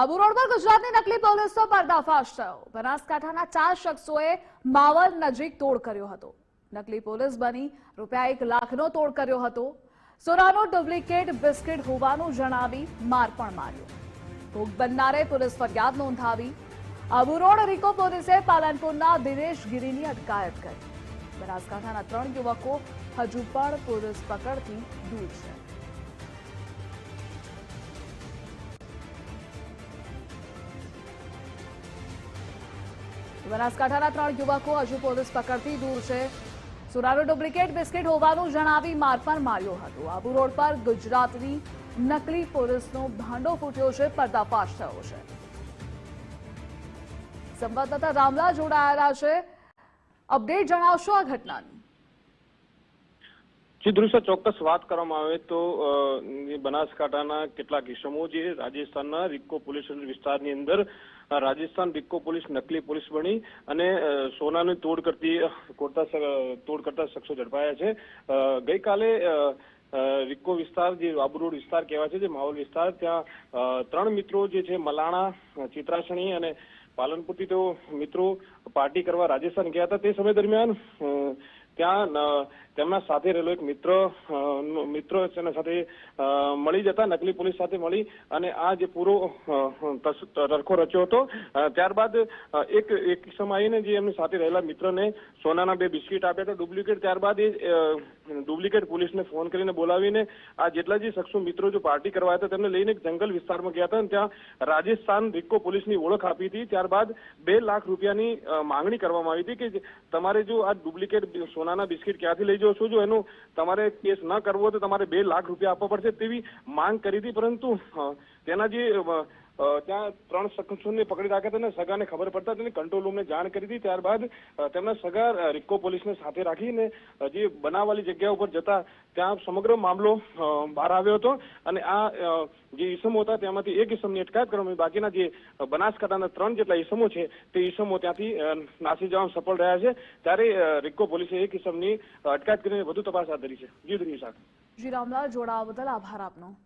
Abu road પર ગુજરાતની નકલી પોલીસનો પર્દાફાશ થયો. બનાસકાંઠાના ચાર શખ્સોએ માવલ નજીક તોડ કર્યો હતો. નકલી પોલીસ બની રૂપિયા એક લાખનો તોડ કર્યો હતો. સોનાનો ડુપ્લિકેટ બિસ્કિટ હોવાનું જણાવી માર પણ માર્યો. ભોગ બનનારે પોલીસ ફરિયાદ નોંધાવી આબુ રોડ રિકો પોલીસે પાલનપુરના દિનેશ ગીરીની અટકાયત કરી. બનાસકાંઠાના ત્રણ યુવકો હજુ પણ પોલીસ પકડથી દૂર છે. બનાસકાંઠાના ત્રણ યુવકો હજુ પોલીસ પકડથી દૂર છે. સોનાનો ડુપ્લિકેટ બિસ્કિટ હોવાનું જણાવી માર પણ માર્યો હતો. આબુ રોડ પર ગુજરાતની નકલી પોલીસનો ભાંડો ફૂટ્યો છે, પર્દાફાશ થયો છે. સંવાદદાતા રામલા જોડાયેલા છે. અપડેટ જણાવશો આ ઘટનાની. જે દૃશ્ય ચોક્કસ વાત કરવામાં આવે તો બનાસકાંઠાના કેટલાક ઇસમો જે રાજસ્થાનના રિક્કો પોલીસ વિસ્તારની અંદર રાજસ્થાન રિક્કો પોલીસ નકલી પોલીસ બની અને સોનાની તોડ કરતી કોરતા તોડ કરતા શખ્સો ઝડપાયા છે. ગઈકાલે રિક્કો વિસ્તાર, જે આબુ રોડ વિસ્તાર કહેવાય છે, જે માહોલ વિસ્તાર, ત્યાં ત્રણ મિત્રો જે છે, મલાણા, ચિત્રાસણી અને પાલનપુરથી તેઓ મિત્રો પાર્ટી કરવા રાજસ્થાન ગયા હતા. તે સમય દરમિયાન ત્યાં તેમના સાથે રહેલો એક મિત્ર મિત્ર તેના સાથે મળી જતા નકલી પોલીસ સાથે મળી અને આ જે પૂરો અ, રચ્યો હતો ત્યારબાદ એક એક આવીને જે એમની સાથે રહેલા મિત્રને સોનાના બે બિસ્કિટ આપ્યા હતા ડુપ્લિકેટ ત્યારબાદ એ ડુપ્લિકેટ પોલીસને ફોન કરીને બોલાવીને આ જેટલા જે શખ્સો મિત્રો જો પાર્ટી કરવા હતા તેમને લઈને જંગલ વિસ્તારમાં ગયા હતા અને ત્યાં રાજસ્થાન રિક્કો પોલીસની ઓળખ આપી હતી. ત્યારબાદ બે લાખ રૂપિયાની માંગણી કરવામાં આવી હતી કે તમારે જો આ ડુપ્લિકેટ સોનાના બિસ્કિટ ક્યાંથી લઈ જાઓ છો? જો એનો તમારે કેસ ન કરવો તો તમારે બે લાખ રૂપિયા આપવા પડશે તેવી માંગ કરી હતી. પરંતુ તેના જે ત્યાં ત્રણ શખ્સોને પકડી રાખ્યા હતા અને સગાને ખબર પડતા તેને કંટ્રોલ રૂમને જાણ કરી હતી. ત્યારબાદ તેમના સગા રિક્કો પોલીસને સાથે રાખીને જે બનાવવાળી જગ્યા ઉપર જતા ત્યાં સમગ્ર મામલો બહાર આવ્યો હતો. અને આ જે ઈસમો હતા, તેમાંથી એક ઈસમની અટકાયત કરવામાં બાકીના જે બનાસકાંઠાના ત્રણ જેટલા ઈસમો છે, તે ઈસમો ત્યાંથી નાસી જવામાં સફળ રહ્યા છે. ત્યારે રિક્કો પોલીસે એક ઈસમની અટકાયત કરીને વધુ તપાસ હાથ ધરી છે. જી દિનેશ જી રામલાલ જોડાવા બદલ આભાર આપનો.